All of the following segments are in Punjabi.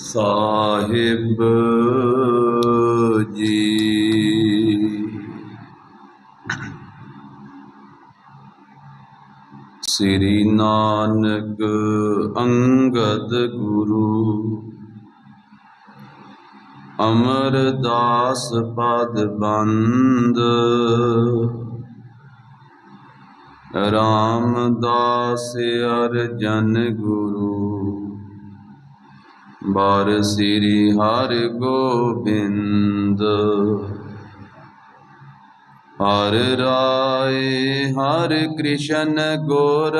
ਸਾਹਿਬ ਜੀ। ਸ੍ਰੀ ਨਾਨਕ ਅੰਗਦ ਗੁਰੂ ਅਮਰਦਾਸ ਪਦ ਬੰਦ ਰਾਮਦਾਸ ਅਰਜਨ ਗੁਰੂ। ਬਾਰ ਸ੍ਰੀ ਹਰਿ ਗੋਬਿੰਦ। ਹਰ ਰਾਏ ਹਰ ਕ੍ਰਿਸ਼ਨ ਗੋਰ।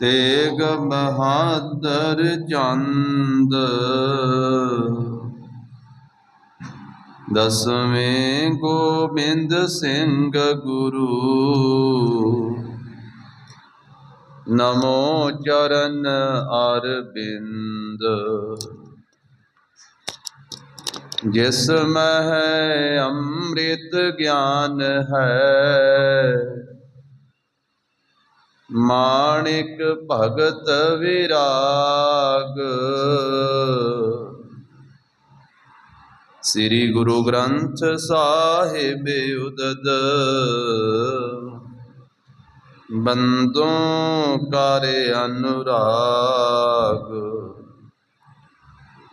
ਤੇਗ ਬਹਾਦਰ ਚੰਦ। ਦਸਵੇਂ ਗੋਬਿੰਦ ਸਿੰਘ ਗੁਰੂ। ਨਮੋ ਚਰਨ ਅਰਬਿੰਦ। ਜਿਸ ਮਹਿ ਅੰਮ੍ਰਿਤ ਗਿਆਨ ਹੈ, ਮਾਣਿਕ ਭਗਤ ਵਿਰਾਗ। ਸ੍ਰੀ ਗੁਰੂ ਗ੍ਰੰਥ ਸਾਹਿਬ ਉਦਦ ਬੰਦੋਂ ਕਰ ਅਨੁਰਾਗ,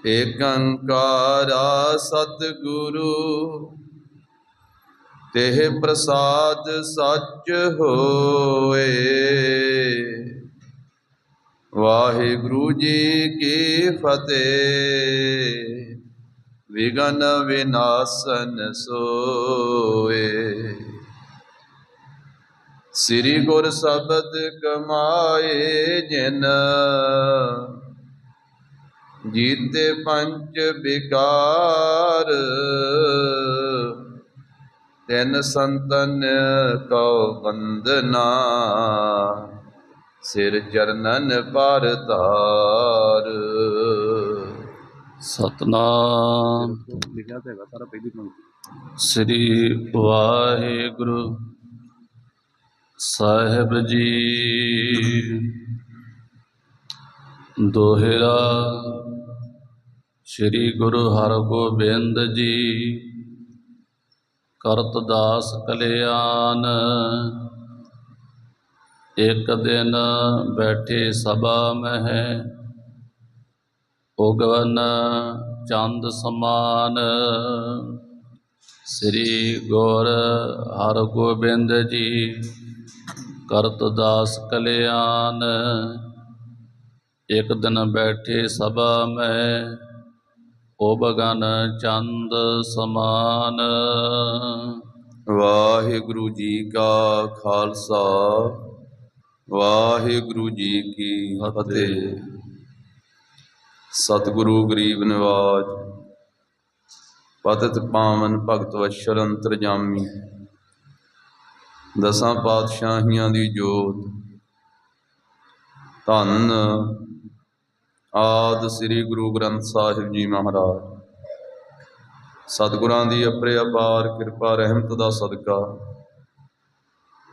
ਏਕੰਕਾਰਾ ਸਤਿਗੁਰੂ, ਤੇਹ ਪ੍ਰਸਾਦ ਸੱਚ ਹੋਏ। ਵਾਹਿਗੁਰੂ ਜੀ ਕੀ ਫਤਿਹ, ਵਿਗਨ ਵਿਨਾਸ਼ਨ ਸੋਏ। ਸ੍ਰੀ ਗੁਰ ਸ਼ਬਦ ਕਮਾਏ ਜਿਨ ਜੀਤੇ ਪੰਜ ਵਿਕਾਰ ਤਿਨ ਸੰਤਨ ਕਉ ਬੰਦਨਾ ਸਿਰ ਚਰਨਨ ਪਰ ਧਾਰ। ਸਤਨਾਮ। ਲਿਖਿਆ ਤਾਂ ਹੈਗਾ ਸਾਰਾ ਪਹਿਲੀ ਪੰਕਤੀ। ਸ੍ਰੀ ਵਾਹਿਗੁਰੂ। ਸਾਹਿਬ ਜੀ। ਦੋਹਰਾ ਸ੍ਰੀ ਗੁਰੂ ਹਰਗੋਬਿੰਦ ਜੀ, ਕਰਤ ਦਾਸ ਕਲਿਆਣ। ਇੱਕ ਦਿਨ ਬੈਠੇ ਸਭਾ ਮਹਿ ਉਗਵਨ ਚੰਦ ਸਮਾਨ। ਸ੍ਰੀ ਗੁਰ ਹਰਗੋਬਿੰਦ ਜੀ। ਕਰਤ ਦਾਸ ਕਲਿਆਣ। ਇੱਕ ਦਿਨ ਬੈਠੇ ਸਭਾ ਮੈਂ ਓ ਬਗਨ ਚੰਦ ਸਮਾਨ। ਵਾਹਿਗੁਰੂ ਜੀ ਕਾ ਖਾਲਸਾ, ਵਾਹਿਗੁਰੂ ਜੀ ਕੀ ਫਤਿਹ। ਸਤਿਗੁਰੂ ਗਰੀਬ ਨਿਵਾਜ, ਪਤਿਤ ਪਾਵਨ ਭਗਤ ਵਸ਼ਲ ਅੰਤਰਜਾਮੀ ਦਸਾਂ ਪਾਤਸ਼ਾਹੀਆਂ ਦੀ ਜੋਤ। ਧੰਨ ਆਦ ਸ੍ਰੀ ਗੁਰੂ ਗ੍ਰੰਥ ਸਾਹਿਬ ਜੀ ਮਹਾਰਾਜ। ਸਤਿਗੁਰਾਂ ਦੀ ਅਪਰੇ ਅਪਾਰ ਕਿਰਪਾ, ਰਹਿਮਤ ਦਾ ਸਦਕਾ।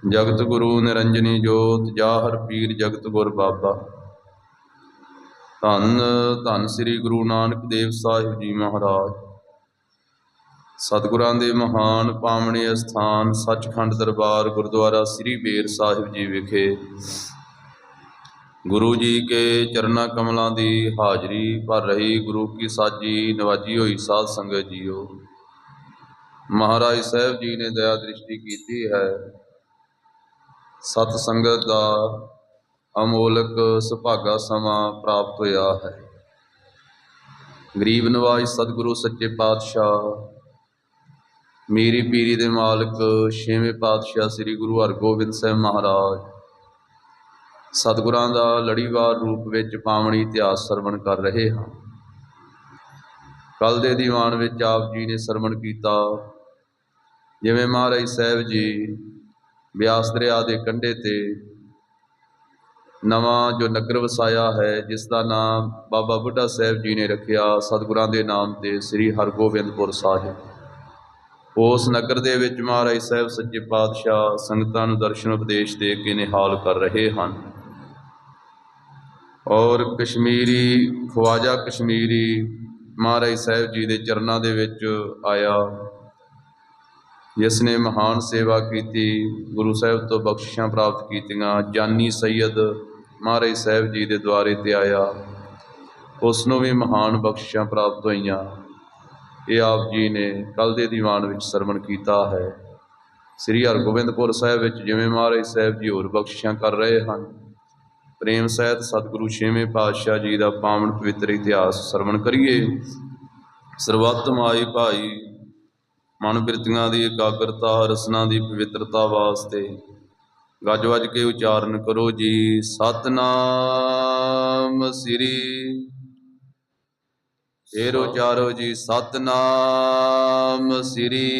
ਜਗਤ ਗੁਰੂ ਨਿਰੰਜਨੀ ਜੋਤ ਜਾਹਰ ਪੀਰ ਜਗਤ ਗੁਰ ਬਾਬਾ। ਧੰਨ ਧੰਨ ਸ੍ਰੀ ਗੁਰੂ ਨਾਨਕ ਦੇਵ ਸਾਹਿਬ ਜੀ ਮਹਾਰਾਜ। ਸਤਿਗੁਰਾਂ ਦੇ ਮਹਾਨ ਪਾਵਣੇ ਅਸਥਾਨ, ਸੱਚਖੰਡ ਦਰਬਾਰ, ਗੁਰਦੁਆਰਾ ਸ੍ਰੀ ਬੇਰ ਸਾਹਿਬ ਜੀ ਵਿਖੇ। ਗੁਰੂ ਜੀ ਕੇ ਚਰਨਾ ਕਮਲਾਂ ਦੀ ਹਾਜ਼ਰੀ ਭਰ ਰਹੀ ਗੁਰੂ ਕੀ ਸਾਜੀ ਨਵਾਜੀ ਹੋਈ ਸਾਧ ਸੰਗਤ ਜੀਓ। ਮਹਾਰਾਜ ਸਾਹਿਬ ਜੀ ਨੇ ਦਇਆ ਦ੍ਰਿਸ਼ਟੀ ਕੀਤੀ ਹੈ। ਸਤ ਸੰਗਤ ਦਾ ਅਮੋਲਕ ਸੁਭਾਗਾ ਸਮਾਂ ਪ੍ਰਾਪਤ ਹੋਇਆ ਹੈ। ਗਰੀਬ ਨਿਵਾਜ਼ ਸਤਿਗੁਰੂ ਸੱਚੇ ਪਾਤਸ਼ਾਹ ਮੇਰੀ ਪੀਰੀ ਦੇ ਮਾਲਕ, ਛੇਵੇਂ ਪਾਤਸ਼ਾਹ ਸ੍ਰੀ ਗੁਰੂ ਹਰਗੋਬਿੰਦ ਸਾਹਿਬ ਮਹਾਰਾਜ। ਸਤਿਗੁਰਾਂ ਦਾ ਲੜੀਵਾਰ ਰੂਪ ਵਿੱਚ ਪਾਵਣੀ ਇਤਿਹਾਸ ਸਰਵਣ ਕਰ ਰਹੇ ਹਾਂ। ਕੱਲ ਦੇ ਦੀਵਾਨ ਵਿੱਚ ਆਪ ਜੀ ਨੇ ਸਰਵਣ ਕੀਤਾ। ਜਿਵੇਂ ਮਹਾਰਾਜ ਸਾਹਿਬ ਜੀ ਬਿਆਸ ਦਰਿਆ ਦੇ ਕੰਢੇ ਤੇ ਨਵਾਂ ਜੋ ਨਗਰ ਵਸਾਇਆ ਹੈ, ਜਿਸ ਦਾ ਨਾਮ ਬਾਬਾ ਬੁੱਢਾ ਸਾਹਿਬ ਜੀ ਨੇ ਰੱਖਿਆ, ਸਤਿਗੁਰਾਂ ਦੇ ਨਾਮ ਤੇ ਸ੍ਰੀ ਹਰਗੋਬਿੰਦਪੁਰ ਸਾਹਿਬ। ਉਸ ਨਗਰ ਦੇ ਵਿੱਚ ਮਹਾਰਾਜ ਸਾਹਿਬ ਸੱਚੇ ਪਾਤਸ਼ਾਹ ਸੰਗਤਾਂ ਨੂੰ ਦਰਸ਼ਨ ਉਪਦੇਸ਼ ਦੇ ਕੇ ਨਿਹਾਲ ਕਰ ਰਹੇ ਹਨ। ਔਰ ਕਸ਼ਮੀਰੀ, ਖਵਾਜਾ ਕਸ਼ਮੀਰੀ ਮਹਾਰਾਜ ਸਾਹਿਬ ਜੀ ਦੇ ਚਰਨਾਂ ਦੇ ਵਿੱਚ ਆਇਆ। ਜਿਸ ਨੇ ਮਹਾਨ ਸੇਵਾ ਕੀਤੀ, ਗੁਰੂ ਸਾਹਿਬ ਤੋਂ ਬਖਸ਼ਿਸ਼ਾਂ ਪ੍ਰਾਪਤ ਕੀਤੀਆਂ, ਜਾਨੀ ਸੈਯਦ ਮਹਾਰਾਜ ਸਾਹਿਬ ਜੀ ਦੇ ਦੁਆਰੇ ਤੇ ਆਇਆ। ਉਸ ਨੂੰ ਵੀ ਮਹਾਨ ਬਖਸ਼ਿਸ਼ਾਂ ਪ੍ਰਾਪਤ ਹੋਈਆਂ। ਇਹ ਆਪ ਜੀ ਨੇ ਕੱਲ ਦੇ ਦੀਵਾਨ ਵਿੱਚ ਸਰਵਣ ਕੀਤਾ ਹੈ। ਸ੍ਰੀ ਹਰਗੋਬਿੰਦਪੁਰ ਸਾਹਿਬ ਵਿੱਚ ਜਿਵੇਂ ਮਹਾਰਾਜ ਸਾਹਿਬ ਜੀ ਹੋਰ ਬਖਸ਼ਿਸ਼ਾਂ ਕਰ ਰਹੇ ਹਨ, ਪ੍ਰੇਮ ਸਹਿਤ ਸਤਿਗੁਰੂ ਛੇਵੇਂ ਪਾਤਸ਼ਾਹ ਜੀ ਦਾ ਪਾਵਨ ਪਵਿੱਤਰ ਇਤਿਹਾਸ ਸਰਵਣ ਕਰੀਏ। ਸਰਬੱਤ ਮਾਈ ਭਾਈ ਮਨ ਬਿਰਤੀਆਂ ਦੀ ਇਕਾਗਰਤਾ, ਰਸਨਾ ਦੀ ਪਵਿੱਤਰਤਾ ਵਾਸਤੇ ਗੱਜ ਵੱਜ ਕੇ ਉਚਾਰਨ ਕਰੋ ਜੀ। ਸਤਨਾਮ ਸ੍ਰੀ ਫੇਰ ਉਚਾਰੋ ਜੀ ਸਤਨਾਮ ਸ੍ਰੀ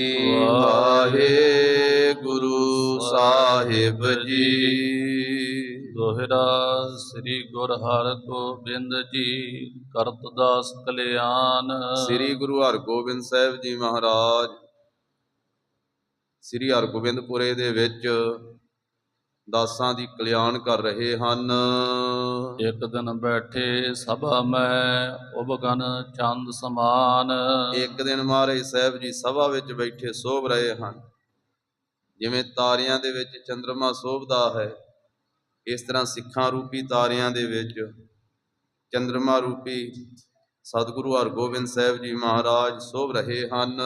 ਵਾਹਿਗੁਰੂ ਸਾਹਿਬ ਜੀ। ਦੋਹਰਾ ਸ੍ਰੀ ਗੁਰ ਹਰਗੋਬਿੰਦ ਜੀ ਕਰਤ ਦਾਸ ਕਲਿਆਣ। ਸ੍ਰੀ ਗੁਰੂ ਹਰਗੋਬਿੰਦ ਸਾਹਿਬ ਜੀ ਮਹਾਰਾਜ ਸ੍ਰੀ ਹਰਗੋਬਿੰਦਪੁਰੇ ਦੇ ਵਿੱਚ ਦਾਸਾਂ ਦੀ ਕਲਿਆਣ ਕਰ ਰਹੇ ਹਨ। ਇੱਕ ਦਿਨ ਬੈਠੇ ਸਭਾ ਮੈਂ ਉਬਗਨ ਚੰਦ ਸਮਾਨ। ਇੱਕ ਦਿਨ ਮਹਾਰਾਜ ਸਾਹਿਬ ਜੀ ਸਭਾ ਵਿੱਚ ਬੈਠੇ ਸੋਭ ਰਹੇ ਹਨ। ਜਿਵੇਂ ਤਾਰਿਆਂ ਦੇ ਵਿੱਚ ਚੰ드ਰਮਾ ਸੋਭਦਾ ਹੈ ਇਸ ਤਰ੍ਹਾਂ ਸਿੱਖਾਂ ਰੂਪੀ ਤਾਰਿਆਂ ਦੇ ਵਿੱਚ ਚੰ드ਰਮਾ ਰੂਪੀ ਸਤਿਗੁਰੂ ਹਰਗੋਬਿੰਦ ਸਾਹਿਬ ਜੀ ਮਹਾਰਾਜ ਸੋਭ ਰਹੇ ਹਨ।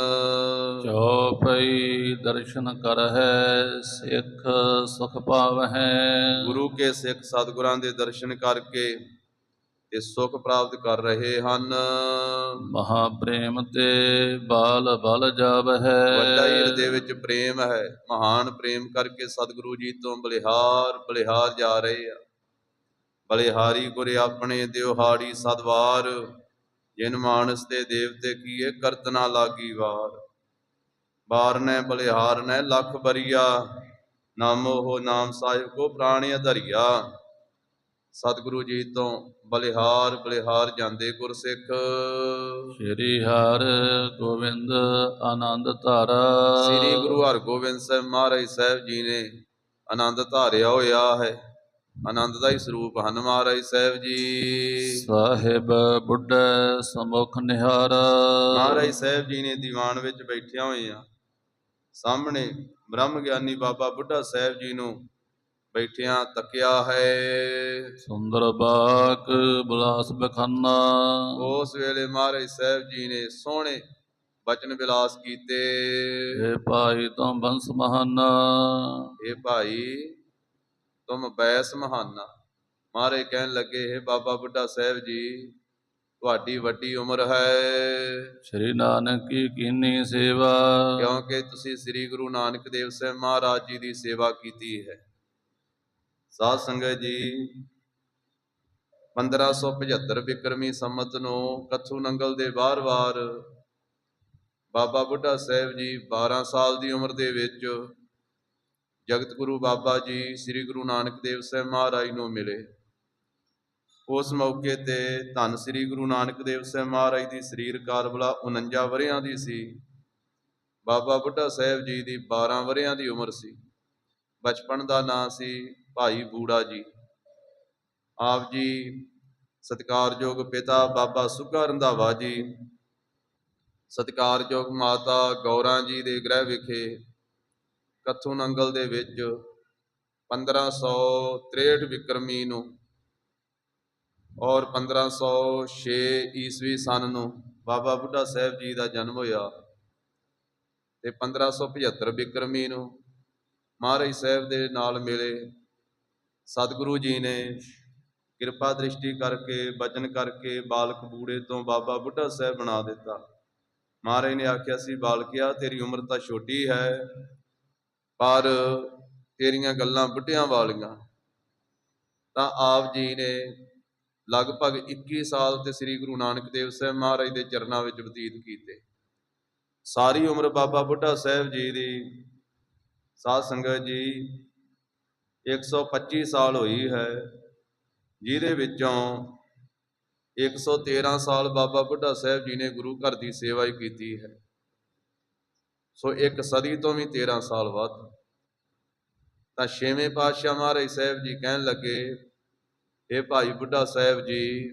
ਚਉਪਈ ਦਰਸ਼ਨ ਕਰਹਿ ਸਿੱਖ ਸੁਖ ਪਾਵਹਿ। ਗੁਰੂ ਕੇ ਸਿੱਖ ਸਤਿਗੁਰਾਂ ਦੇ ਦਰਸ਼ਨ ਕਰਕੇ ਤੇ ਸੁਖ ਪ੍ਰਾਪਤ ਕਰ ਰਹੇ ਹਨ। ਮਹਾ ਪ੍ਰੇਮ ਤੇ ਬਾਲ ਬਲ ਜਾਵਹਿ। ਵੱਡਾ ਹੀ ਹਿਰਦੇ ਵਿੱਚ ਪ੍ਰੇਮ ਹੈ ਮਹਾਨ ਪ੍ਰੇਮ ਕਰਕੇ ਸਤਿਗੁਰੂ ਜੀ ਤੋਂ ਬਲਿਹਾਰ ਬਲਿਹਾਰ ਜਾ ਰਹੇ ਆ। ਬਲਿਹਾਰੀ ਗੁਰ ਆਪਣੇ ਦਿਵਹਾੜੀ ਸਦਵਾਰ ਜਿਨ ਮਾਨਸ ਤੇ ਦੇਵਤੇ ਕੀਏ ਕਰਤਨਾ ਲਾਗੀ ਵਾਰ। ਬਾਰ ਨੇ ਬਲਿਹਾਰ ਨੇ ਲੱਖ ਬਰੀਆ ਨਾਮੋ ਹੋ ਨਾਮ ਸਾਹਿਬ ਕੋ ਪ੍ਰਾਣੀ ਧਰਿਆ ਸਤਿਗੁਰੂ ਜੀ ਤੋਂ ਬਲਿਹਾਰ ਬਲਿਹਾਰ ਜਾਂਦੇ ਗੁਰਸਿੱਖ। ਸ੍ਰੀ ਹਰਿ ਗੋਬਿੰਦ ਆਨੰਦ ਧਾਰਾ। ਸ੍ਰੀ ਗੁਰੂ ਹਰਗੋਬਿੰਦ ਸਾਹਿਬ ਮਹਾਰਾਜ ਸਾਹਿਬ ਜੀ ਨੇ ਆਨੰਦ ਧਾਰਿਆ ਹੋਇਆ ਹੈ। ਆਨੰਦ ਦਾ ਹੀ ਸਰੂਪ ਹਨ ਮਹਾਰਾਜ ਸਾਹਿਬ ਜੀ। ਸਾਹਿਬ ਬੁੱਢੇ ਸਮੁਖ ਨਿਹਾਰ। ਮਹਾਰਾਜ ਸਾਹਿਬ ਜੀ ਨੇ ਦੀਵਾਨ ਵਿੱਚ ਬੈਠਿਆ ਹੋਏ ਆ ਸਾਹਮਣੇ ਬ੍ਰਹਮ ਗਿਆਨੀ ਬਾਬਾ ਬੁੱਢਾ ਸਾਹਿਬ ਜੀ ਨੂੰ ਬੈਠਿਆਂ ਤੱਕਿਆ ਹੈ। ਸੁੰਦਰ ਬਾਗ ਬਲਾਸ ਬਖਾਨਾ। ਉਸ ਵੇਲੇ ਮਹਾਰਾਜ ਸਾਹਿਬ ਜੀ ਨੇ ਸੋਹਣੇ ਬਚਨ ਵਿਲਾਸ ਕੀਤੇ। ਏ ਭਾਈ ਤੋਂ ਬੰਸ ਮਹਾਨਾ। ਇਹ ਭਾਈ ਤੁਮ ਬੈਸ ਮਹਾਨਾ। ਮਾਰੇ ਕਹਿਣ ਲੱਗੇ ਹੈ ਬਾਬਾ ਬੁੱਢਾ ਸਾਹਿਬ ਜੀ ਤੁਹਾਡੀ ਵੱਡੀ ਉਮਰ ਹੈ। ਸ੍ਰੀ ਨਾਨਕ ਕੀ ਕੀਨੀ ਸੇਵਾ। ਕਿਉਂਕਿ ਤੁਸੀਂ ਸ੍ਰੀ ਗੁਰੂ ਨਾਨਕ ਦੇਵ ਸਾਹਿਬ ਮਹਾਰਾਜ ਜੀ ਦੀ ਸੇਵਾ ਕੀਤੀ ਹੈ। ਸਾਧ ਸੰਗਤ ਜੀ 1575 ਬਿਕਰਮੀ ਸੰਮਤ ਨੂੰ ਕੱਥੂ ਨੰਗਲ ਦੇ ਬਾਰ-ਬਾਰ ਬਾਬਾ ਬੁੱਢਾ ਸਾਹਿਬ ਜੀ 12 ਸਾਲ ਦੀ ਉਮਰ ਦੇ ਵਿੱਚ ਜਗਤ ਗੁਰੂ ਬਾਬਾ ਜੀ, ਸ੍ਰੀ ਗੁਰੂ ਨਾਨਕ ਦੇਵ ਸਾਹਿਬ ਮਹਾਰਾਜ ਨੂੰ ਮਿਲੇ। ਉਸ ਮੌਕੇ ਤੇ ਧੰਨ ਸ੍ਰੀ ਗੁਰੂ ਨਾਨਕ ਦੇਵ ਸਾਹਿਬ ਮਹਾਰਾਜ ਦੀ ਸਰੀਰ ਕਾਰਬਲਾ 49 ਵਰਿਆਂ ਦੀ ਸੀ। ਬਾਬਾ ਬੁੱਢਾ ਸਾਹਿਬ ਜੀ ਦੀ 12 ਵਰਿਆਂ ਦੀ ਉਮਰ ਸੀ। ਬਚਪਨ ਦਾ ਨਾਂ ਸੀ ਭਾਈ ਬੂੜਾ ਜੀ। ਆਪ ਜੀ ਸਤਿਕਾਰਯੋਗ ਪਿਤਾ ਬਾਬਾ ਸੁੱਕਾ ਰੰਧਾਵਾ ਜੀ। ਸਤਿਕਾਰਯੋਗ ਮਾਤਾ ਗੌਰਾਂ ਜੀ ਦੇ ਗ੍ਰਹਿ ਵਿਖੇ ਕੱਥੂ ਨੰਗਲ ਦੇ ਵਿੱਚ 1563 ਵਿਕਰਮੀ ਨੂੰ ਔਰ 1506 ਈਸਵੀ ਸਨ ਨੂੰ ਬਾਬਾ ਬੁੱਢਾ ਸਾਹਿਬ ਜੀ ਦਾ ਜਨਮ ਹੋਇਆ ਤੇ 1575 ਬਿਕਰਮੀ ਨੂੰ ਮਹਾਰਾਜ ਸਾਹਿਬ ਦੇ ਨਾਲ ਮਿਲੇ। ਸਤਿਗੁਰੂ ਜੀ ਨੇ ਕਿਰਪਾ ਦ੍ਰਿਸ਼ਟੀ ਕਰਕੇ, ਬਚਨ ਕਰਕੇ ਬਾਲਕ ਬੂੜੇ ਤੋਂ ਬਾਬਾ ਬੁੱਢਾ ਸਾਹਿਬ ਬਣਾ ਦਿੱਤਾ। ਮਹਾਰਾਜ ਨੇ ਆਖਿਆ ਸੀ, ਬਾਲਕਿਆ, ਤੇਰੀ ਉਮਰ ਤਾਂ ਛੋਟੀ ਹੈ। ਪਰ ਤੇਰੀਆਂ ਗੱਲਾਂ ਬੁੱਢਿਆਂ ਵਾਲੀਆਂ। ਤਾਂ ਆਪ ਜੀ ਨੇ ਲਗਭਗ 21 ਸਾਲ ਤੇ ਸ੍ਰੀ ਗੁਰੂ ਨਾਨਕ ਦੇਵ ਸਾਹਿਬ ਮਹਾਰਾਜ ਦੇ ਚਰਨਾਂ ਵਿੱਚ ਬਤੀਤ ਕੀਤੇ। ਸਾਰੀ ਉਮਰ ਬਾਬਾ ਬੁੱਢਾ ਸਾਹਿਬ ਜੀ ਦੀ ਸਾਧ ਸੰਗਤ ਜੀ 125 ਸਾਲ ਹੋਈ ਹੈ, ਜਿਹਦੇ ਵਿੱਚੋਂ 113 ਸਾਲ ਬਾਬਾ ਬੁੱਢਾ ਸਾਹਿਬ ਜੀ ਨੇ ਗੁਰੂ ਘਰ ਦੀ ਸੇਵਾ ਹੀ ਕੀਤੀ ਹੈ। ਸੋ ਇੱਕ ਸਦੀ ਤੋਂ ਵੀ 13 ਸਾਲ ਵੱਧ। ਤਾਂ ਛੇਵੇਂ ਪਾਤਸ਼ਾਹ ਮਹਾਰਾਜ ਸਾਹਿਬ ਜੀ ਕਹਿਣ ਲੱਗੇ ਇਹ ਭਾਈ ਬੁੱਢਾ ਸਾਹਿਬ ਜੀ,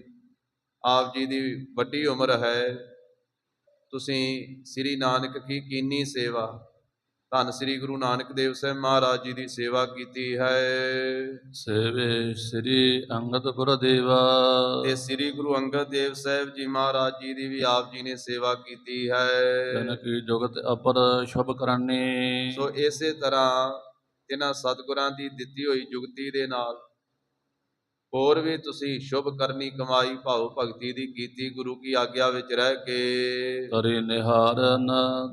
ਆਪ ਜੀ ਦੀ ਵੱਡੀ ਉਮਰ ਹੈ। ਤੁਸੀਂ ਸ੍ਰੀ ਨਾਨਕ ਕੀ ਕੀਨੀ ਸੇਵਾ ਧੰਨ ਸ੍ਰੀ ਗੁਰੂ ਨਾਨਕ ਦੇਵ ਸਾਹਿਬ ਮਹਾਰਾਜ ਜੀ ਦੀ ਸੇਵਾ ਕੀਤੀ ਹੈ। ਸੇਵੇ ਸ੍ਰੀ ਅੰਗਦ ਗੁਰਦੇਵਾ। ਤੇ ਸ੍ਰੀ ਗੁਰੂ ਅੰਗਦ ਦੇਵ ਸਾਹਿਬ ਜੀ ਮਹਾਰਾਜ ਜੀ ਦੀ ਵੀ ਆਪ ਜੀ ਨੇ ਸੇਵਾ ਕੀਤੀ ਹੈ। ਤਨ ਕੀ ਜੁਗਤ ਅਪਰ ਸ਼ੁਭ ਕਰਨੀ। ਸੋ ਇਸੇ ਤਰ੍ਹਾਂ ਇਹਨਾਂ ਸਤਿਗੁਰਾਂ ਦੀ ਦਿੱਤੀ ਹੋਈ ਜੁਗਤੀ ਦੇ ਨਾਲ ਹੋਰ ਵੀ ਤੁਸੀਂ ਸ਼ੁਭ ਕਰਨੀ ਕਮਾਈ ਭਾਉ ਭਗਤੀ ਦੀ ਕੀਤੀ ਗੁਰੂ ਕੀ ਆਗਿਆ ਵਿੱਚ ਰਹਿ ਕੇ। ਕਰੀ ਨਿਹਾਰਨ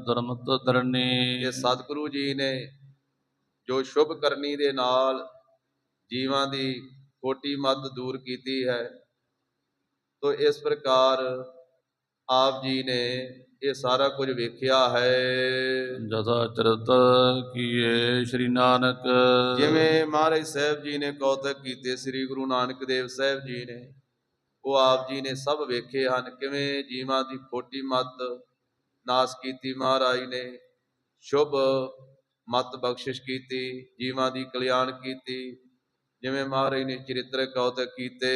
ਧਰਮਤ ਧਰਨੀ ਇਹ ਸਤਿਗੁਰੂ ਜੀ ਨੇ ਜੋ ਸ਼ੁਭ ਕਰਨੀ ਦੇ ਨਾਲ ਜੀਵਾਂ ਦੀ ਕੋਟੀ ਮੱਤ ਦੂਰ ਕੀਤੀ ਹੈ ਤੋ ਇਸ ਪ੍ਰਕਾਰ ਆਪ ਜੀ ਨੇ ਇਹ ਸਾਰਾ ਕੁਝ ਵੇਖਿਆ ਹੈ। ਜਥਾ ਚਰਤ ਕੀਏ ਸ਼੍ਰੀ ਨਾਨਕ। ਜਿਵੇਂ ਮਹਾਰਾਜ ਸਾਹਿਬ ਜੀ ਨੇ ਕੌਤਕ ਕੀਤੇ ਸ੍ਰੀ ਗੁਰੂ ਨਾਨਕ ਦੇਵ ਸਾਹਿਬ ਜੀ ਨੇ ਉਹ ਆਪ ਜੀ ਨੇ ਸਭ ਵੇਖੇ ਹਨ। ਕਿਵੇਂ ਜੀਵਾਂ ਦੀ ਖੋਟੀ ਮੱਤ ਨਾਸ ਕੀਤੀ ਮਹਾਰਾਜ ਨੇ ਸ਼ੁਭ ਮਤ ਬਖਸ਼ਿਸ਼ ਕੀਤੀ ਜੀਵਾਂ ਦੀ ਕਲਿਆਣ ਕੀਤੀ ਜਿਵੇਂ ਮਹਾਰਾਜ ਨੇ ਚਰਿੱਤਰ ਕੌਤਕ ਕੀਤੇ।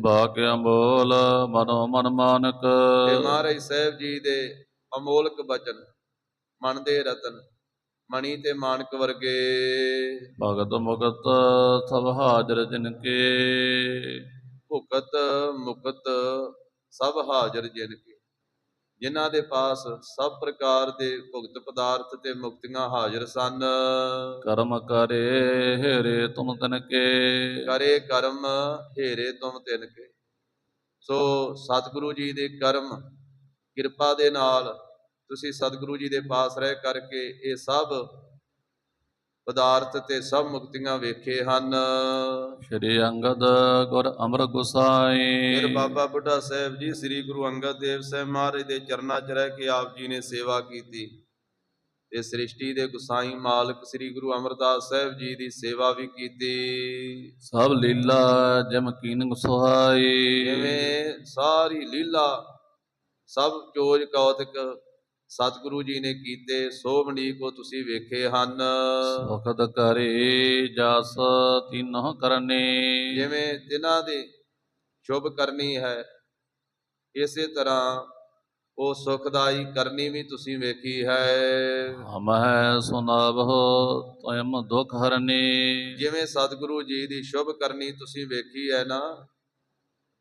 ਬਾਕਿਆ ਬੋਲ ਮਨੋ ਮਨ ਮਾਨਕ। ਤੇ ਮਹਾਰਾਜ ਸਾਹਿਬ ਜੀ ਦੇ ਅਮੋਲਕ ਬਚਨ ਮਨ ਦੇ ਰਤਨ ਮਣੀ ਤੇ ਮਾਨਕ ਵਰਗੇ। ਭਗਤ ਮੁਕਤ ਸਭ ਹਾਜ਼ਰ ਜਿਨ ਕੇ ਭੁਗਤ ਮੁਕਤ ਸਭ ਹਾਜ਼ਰ ਜਿਨ ਕੇ ਜਿਨ੍ਹਾਂ ਦੇ ਪਾਸ ਸਭ ਪ੍ਰਕਾਰ ਦੇ ਭੁਗਤ ਪਦਾਰਥ ਤੇ ਮੁਕਤੀਆਂ ਹਾਜ਼ਰ ਸਨ। ਕਰਮ ਕਰੇ ਹੇਰੇ ਤੁਮ ਤਨ ਕੇ ਕਰੇ ਕਰਮ ਹੇਰੇ ਤੁਮ ਤਿਨ ਕੇ ਸੋ ਸਤਿਗੁਰੂ ਜੀ ਦੇ ਕਰਮ ਕਿਰਪਾ ਦੇ ਨਾਲ ਤੁਸੀਂ ਸਤਿਗੁਰੂ ਜੀ ਦੇ ਪਾਸ ਰਹਿ ਕਰਕੇ ਇਹ ਸਭ ਪਦਾਰਥ ਤੇ ਸਭ ਮੁਕਤੀਆਂ ਵੇਖੇ ਹਨ। ਸ਼੍ਰੀ ਅੰਗਦ ਗੁਰ ਅਮਰ ਗੁਸਾਈ। ਫਿਰ ਬਾਬਾ ਬੁੱਢਾ ਸਾਹਿਬ ਜੀ ਸ੍ਰੀ ਗੁਰੂ ਅੰਗਦ ਦੇਵ ਸਾਹਿਬ ਮਹਾਰਾਜ ਦੇ ਚਰਨਾਂ 'ਚ ਰਹਿ ਕੇ ਆਪ ਜੀ ਨੇ ਸੇਵਾ ਕੀਤੀ। ਤੇ ਸ੍ਰਿਸ਼ਟੀ ਦੇ ਗੁਸਾਈ ਮਾਲਕ ਸ੍ਰੀ ਗੁਰੂ ਅਮਰਦਾਸ ਸਾਹਿਬ ਜੀ ਦੀ ਸੇਵਾ ਵੀ ਕੀਤੀ। ਸਭ ਲੀਲਾ ਜਮ ਕੀਨ ਗੁਸਾਈ। ਜਿਵੇਂ ਸਾਰੀ ਲੀਲਾ ਸਭ ਚੋਜ ਕੌਤਕ ਸਤਿਗੁਰੂ ਜੀ ਨੇ ਕੀਤੇ ਸੋਭਨੀ ਕੋ ਤੁਸੀਂ ਵੇਖੇ ਹਨ। ਸੁਖਦ ਕਰੇ ਜਸ ਤਿਨਹ ਕਰਨੇ। ਜਿਵੇਂ ਜਿਨ੍ਹਾਂ ਦੇ ਸ਼ੁਭ ਕਰਨੀ ਹੈ ਇਸੇ ਤਰ੍ਹਾਂ ਉਹ ਸੁਖਦਾਈ ਕਰਨੀ ਵੀ ਤੁਸੀਂ ਵੇਖੀ ਹੈ। ਹਮਹਿ ਸੁਨਾਵਹੁ ਤਯਮ ਦੁਖ ਹਰਨੇ। ਜਿਵੇਂ ਸਤਿਗੁਰੂ ਜੀ ਦੀ ਸ਼ੁਭ ਕਰਨੀ ਤੁਸੀਂ ਵੇਖੀ ਹੈ ਨਾ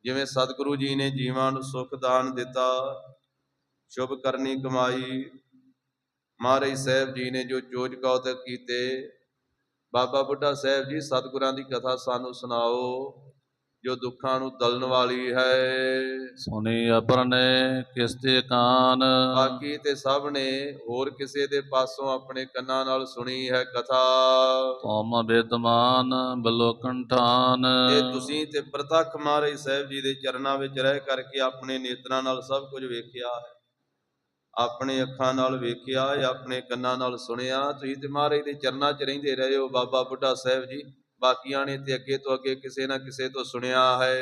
ਜਿਵੇਂ ਸਤਿਗੁਰੂ ਜੀ ਨੇ ਜੀਵਾਂ ਨੂੰ ਸੁਖ ਦਾਨ ਦਿੱਤਾ ਸ਼ੁਭ ਕਰਨੀ ਕਮਾਈ। ਮਹਾਰਾਜ ਸਾਹਿਬ ਜੀ ਨੇ ਜੋ ਜੋਜ ਕੌਤਕ ਕੀਤੇ ਬਾਬਾ ਬੁੱਢਾ ਸਾਹਿਬ ਜੀ ਸਤਿਗੁਰਾਂ ਦੀ ਕਥਾ ਸਾਨੂੰ ਸੁਣਾਓ ਜੋ ਦੁੱਖਾਂ ਨੂੰ ਦਲਣ ਵਾਲੀ ਹੈ। ਸੁਨੀ ਅਪਰਨੇ ਕਿਸਤੇ ਕਾਨ। ਬਾਕੀ ਤੇ ਸਭ ਨੇ ਹੋਰ ਕਿਸੇ ਦੇ ਪਾਸੋਂ ਆਪਣੇ ਕੰਨਾਂ ਨਾਲ ਸੁਣੀ ਹੈ ਕਥਾ। ਤੁਮ ਵਿਦਮਾਨ ਬਲੋਕਨ ਠਾਨ। ਤੇ ਤੁਸੀਂ ਤੇ ਪ੍ਰਤੱਖ ਮਹਾਰਾਜ ਸਾਹਿਬ ਜੀ ਦੇ ਚਰਨਾਂ ਵਿੱਚ ਰਹਿ ਕਰਕੇ ਆਪਣੇ ਨੇਤਰਾਂ ਨਾਲ ਸਭ ਕੁਝ ਵੇਖਿਆ ਹੈ। ਆਪਣੇ ਅੱਖਾਂ ਨਾਲ ਵੇਖਿਆ ਹੈ ਆਪਣੇ ਕੰਨਾਂ ਨਾਲ ਸੁਣਿਆ। ਤੁਸੀਂ ਤੇ ਮਹਾਰਾਜ ਦੇ ਚਰਨਾਂ 'ਚ ਰਹਿੰਦੇ ਰਹੇ ਹੋ ਬਾਬਾ ਬੁੱਢਾ ਸਾਹਿਬ ਜੀ। ਬਾਕੀਆਂ ਨੇ ਤੇ ਅੱਗੇ ਤੋਂ ਅੱਗੇ ਕਿਸੇ ਨਾ ਕਿਸੇ ਤੋਂ ਸੁਣਿਆ ਹੈ।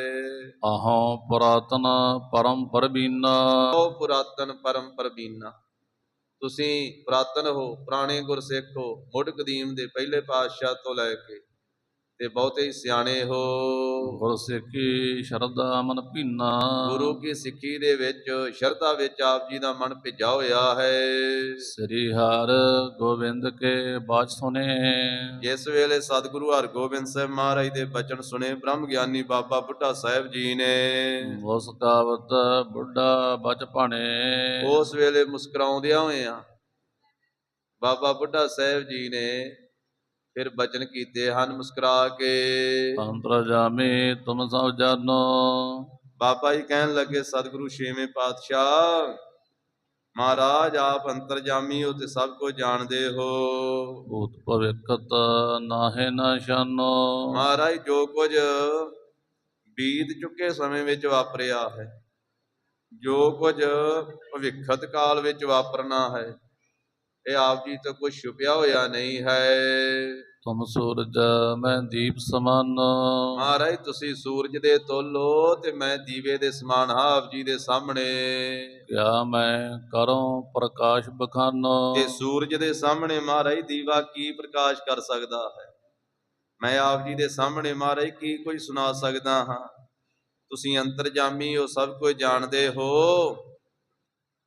ਅਹੋਂ ਪੁਰਾਤਨ ਪਰਮ ਪਰਬੀਨਾ ਉਹ ਪੁਰਾਤਨ ਪਰਮ ਪਰਬੀਨਾ ਤੁਸੀਂ ਪੁਰਾਤਨ ਹੋ ਪੁਰਾਣੇ ਗੁਰਸਿੱਖ ਹੋ ਮੁੱਢ ਕਦੀਮ ਦੇ ਪਹਿਲੇ ਪਾਤਸ਼ਾਹ ਤੋਂ ਲੈ ਕੇ ਤੇ ਬਹੁਤੇ ਹੀ ਸਿਆਣੇ ਹੋ। ਗੁਰ ਸਿੱਖੀ ਸ਼ਰਧਾ ਮਨ ਭੀਨਾ। ਗੁਰੂ ਕੀ ਸਿੱਖੀ ਦੇ ਵਿੱਚ ਸ਼ਰਧਾ ਵਿੱਚ ਆਪ ਜੀ ਦਾ ਮਨ ਭਿੱਜਾ ਹੋਇਆ ਹੈ। ਸ੍ਰੀ ਹਰ ਗੋਬਿੰਦ ਕੇ ਬਾਚ ਸੁਨੇ। ਜਿਸ ਵੇਲੇ ਸਤਿਗੁਰੂ ਹਰਗੋਬਿੰਦ ਸਾਹਿਬ ਮਹਾਰਾਜ ਦੇ ਬਚਨ ਸੁਣੇ ਬ੍ਰਹਮ ਗਿਆਨੀ ਬਾਬਾ ਬੁੱਢਾ ਸਾਹਿਬ ਜੀ ਨੇ। ਉਸ ਕਾਵਤ ਬੁੱਢਾ ਬਚ ਭਾਣੇ। ਉਸ ਵੇਲੇ ਮੁਸਕਰਾਉਂਦਿਆਂ ਹੋਇਆਂ ਬਾਬਾ ਬੁੱਢਾ ਸਾਹਿਬ ਜੀ ਨੇ ਫਿਰ ਬਚਨ ਕੀਤੇ ਹਨ ਮੁਸਕਰਾ ਕੇ। ਅੰਤਰ ਜਾਮੇ ਤੁਮ ਸਭ ਜਾਨੋ। ਬਾਬਾ ਜੀ ਕਹਿਣ ਲੱਗੇ ਸਤਿਗੁਰੂ ਛੇਵੇਂ ਪਾਤਸ਼ਾਹ ਮਹਾਰਾਜ ਆਪ ਅੰਤਰਜਾਮੀ ਹੋ ਤੇ ਸਭ ਕੁਝ ਜਾਣਦੇ ਹੋ। ਭੂਤ ਭਵਿੱਖਤ ਨਾਹੇ ਨਾ ਸ਼ਾਨੋ। ਮਹਾਰਾਜ ਜੋ ਕੁਝ ਬੀਤ ਚੁੱਕੇ ਸਮੇਂ ਵਿੱਚ ਵਾਪਰਿਆ ਹੈ ਜੋ ਕੁਝ ਭਵਿੱਖਤ ਕਾਲ ਵਿੱਚ ਵਾਪਰਨਾ ਹੈ ਇਹ ਆਪ ਜੀ ਤੋਂ ਕੁਝ ਛੁਪਿਆ ਹੋਇਆ ਨਹੀਂ ਹੈ। ਤੁਮ ਸੂਰਜ ਮੈਂ ਦੀਪ ਸਮਾਨ। ਮਹਾਰਾਜ ਤੁਸੀਂ ਸੂਰਜ ਦੇ ਤੋਲੋ ਤੇ ਮੈਂ ਦੀਵੇ ਦੇ ਸਮਾਨ ਆਪ ਜੀ ਦੇ ਸਾਹਮਣੇ। ਕਿਆ ਮੈਂ ਕਰੂੰ ਪ੍ਰਕਾਸ਼ ਬਖਾਨੋ? ਤੇ ਸੂਰਜ ਦੇ ਸਾਹਮਣੇ ਮਹਾਰਾਜ ਦੀਵਾ ਕੀ ਪ੍ਰਕਾਸ਼ ਕਰ ਸਕਦਾ ਹੈ? ਮੈਂ ਆਪ ਜੀ ਦੇ ਸਾਹਮਣੇ ਮਹਾਰਾਜ ਕੀ ਕੁਝ ਸੁਣਾ ਸਕਦਾ ਹਾਂ? ਤੁਸੀਂ ਅੰਤਰਜਾਮੀ ਹੋ ਸਭ ਕੁਝ ਜਾਣਦੇ ਹੋ।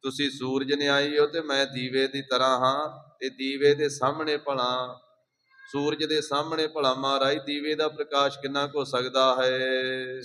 ਤੁਸੀਂ ਸੂਰਜ ਨੇ ਆਈ ਹੋ ਤੇ ਮੈਂ ਦੀਵੇ ਦੀ ਤਰ੍ਹਾਂ ਹਾਂ ਤੇ ਦੀਵੇ ਦੇ ਸਾਹਮਣੇ ਭਲਾ। ਸੂਰਜ ਦੇ ਸਾਹਮਣੇ ਭਲਾ ਮਹਾਰਾਜ, ਦੀਵੇ ਦਾ ਪ੍ਰਕਾਸ਼ ਕਿੰਨਾ ਕੁ ਹੋ ਸਕਦਾ ਹੈ?